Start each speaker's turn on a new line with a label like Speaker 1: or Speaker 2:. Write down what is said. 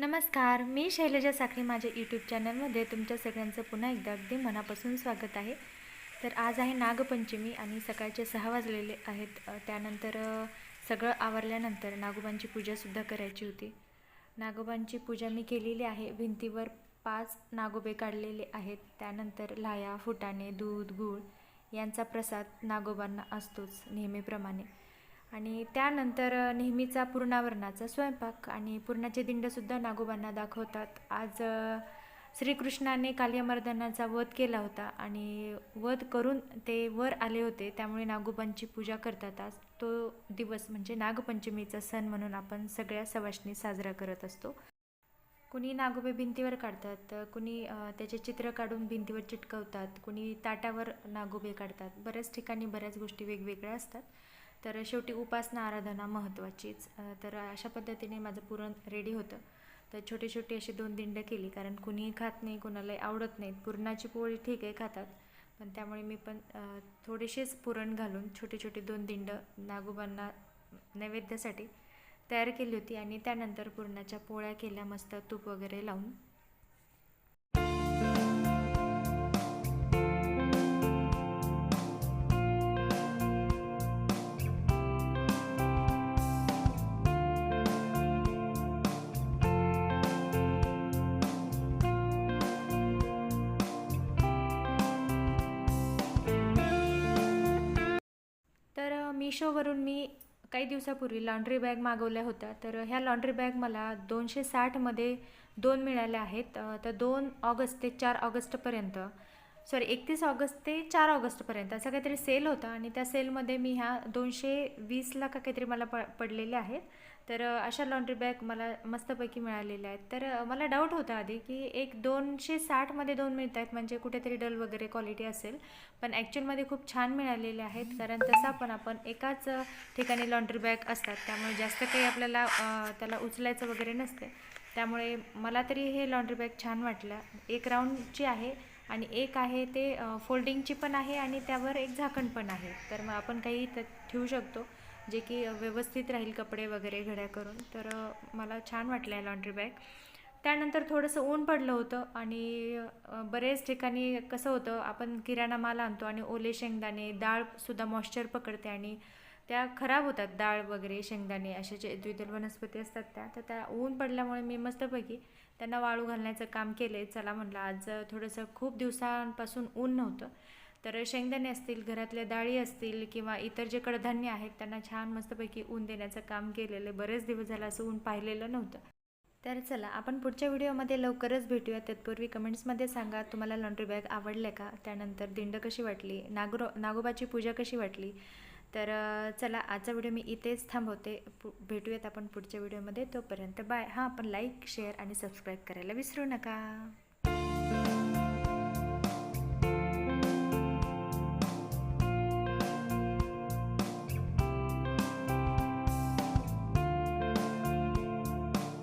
Speaker 1: नमस्कार मी शैलजा साखरे माझ्या यूट्यूब चॅनलमध्ये तुमच्या सगळ्यांचं पुन्हा एकदा अगदी मनापासून स्वागत आहे. तर आज आहे नागपंचमी आणि सकाळचे सहा वाजलेले आहेत. त्यानंतर सगळं आवरल्यानंतर नागोबांची पूजासुद्धा करायची होती. नागोबांची पूजा मी केलेली आहे. भिंतीवर पाच नागोबे काढलेले आहेत. त्यानंतर लाया फुटाणे दूध गूळ यांचा प्रसाद नागोबांना असतोच नेहमीप्रमाणे. आणि त्यानंतर नेहमीचा पूर्णावरणाचा स्वयंपाक आणि पूर्णाचे दिंडसुद्धा नागोबांना दाखवतात. आज श्रीकृष्णाने कालियामर्दनाचा वध केला होता आणि वध करून ते वर आले होते. त्यामुळे नागोबांची पूजा करतात. आज तो दिवस म्हणजे नागपंचमीचा सण म्हणून आपण सगळ्या सवाष्णी साजरा करत असतो. कुणी नागोबे भिंतीवर काढतात कुणी त्याचे चित्र काढून भिंतीवर चिटकवतात कुणी ताटावर नागोबे काढतात. बऱ्याच ठिकाणी बऱ्याच गोष्टी वेगवेगळ्या असतात. तर शेवटी उपासना आराधना महत्त्वाचीच. तर अशा पद्धतीने माझं पुरण रेडी होतं. तर छोटी छोटी अशी दोन दिंड केली कारण कुणीही खात नाही कुणालाही आवडत नाहीत. पुरणाची पोळी ठीक आहे खातात. पण त्यामुळे मी पण थोडेसेच पुरण घालून छोटे छोटे दोन दिंड नागोबांना नैवेद्यासाठी तयार केली होती. आणि त्यानंतर पुरणाच्या पोळ्या केल्या मस्त तूप वगैरे लावून. मिशोवरून मी काही दिवसापूर्वी लॉन्ड्री बॅग मागवल्या होत्या. तर ह्या लॉन्ड्री बॅग मला दोनशे साठमध्ये दोन मिळाल्या आहेत. तर दोन ऑगस्ट ते चार ऑगस्टपर्यंत सॉरी एकतीस ऑगस्ट ते चार ऑगस्टपर्यंत असा काहीतरी सेल होता आणि त्या सेलमध्ये मी ह्या दोनशे वीसला का काहीतरी मला प पडलेल्या आहेत. तर अशा लॉन्ड्री बॅग मला मस्तपैकी मिळालेल्या आहेत. तर मला डाऊट होता आधी की एक दोनशे साठमध्ये दोन मिळत आहेत म्हणजे कुठेतरी डल वगैरे क्वालिटी असेल. पण ॲक्च्युअलमध्ये खूप छान मिळालेले आहेत कारण तसा पण आपण एकाच ठिकाणी लॉन्ड्री बॅग असतात. त्यामुळे जास्त काही आपल्याला त्याला उचलायचं वगैरे नसते. त्यामुळे मला तरी हे लॉन्ड्री बॅग छान वाटलं. एक राऊंडची आहे. आणि एक आहे ते फोल्डिंगची पण आहे आणि त्यावर एक झाकण पण आहे. तर मग आपण काही त्यात ठेवू शकतो. जे की व्यवस्थित राहील कपडे वगैरे घड्या करून. तर मला छान वाटलं आहे लॉन्ड्री बॅग. त्यानंतर थोडंसं ऊन पडलं होतं आणि बरेच ठिकाणी कसं होतं आपण किराणा माल आणतो आणि ओले शेंगदाणे डाळसुद्धा मॉइश्चर पकडते आणि त्या खराब होतात डाळ वगैरे शेंगदाणे अशा जे द्विदल वनस्पती असतात त्या तर त्या ऊन पडल्यामुळे मी मस्तपैकी त्यांना वाळू घालण्याचं काम केलं आहे चला म्हटलं आज थोडंसं खूप दिवसांपासून ऊन नव्हतं. तर शेंगदाणे असतील घरातल्या डाळी असतील किंवा इतर जे कडधान्य आहेत त्यांना छान मस्तपैकी ऊन देण्याचं काम केलेलं. बरेच दिवस झालं असं ऊन पाहिलेलं नव्हतं. तर चला आपण पुढच्या व्हिडिओमध्ये लवकरच भेटूया. तत्पूर्वी कमेंट्समध्ये सांगा तुम्हाला लॉन्ड्री बॅग आवडल्या का? त्यानंतर दिंड कशी वाटली? नागरो नागोबाची पूजा कशी वाटली? तर चला आजचा व्हिडिओ मी इथेच थांबवते. पु भेटूयात आपण पुढच्या व्हिडिओमध्ये. तोपर्यंत बाय. हां आपण लाईक शेअर आणि सबस्क्राईब करायला विसरू नका.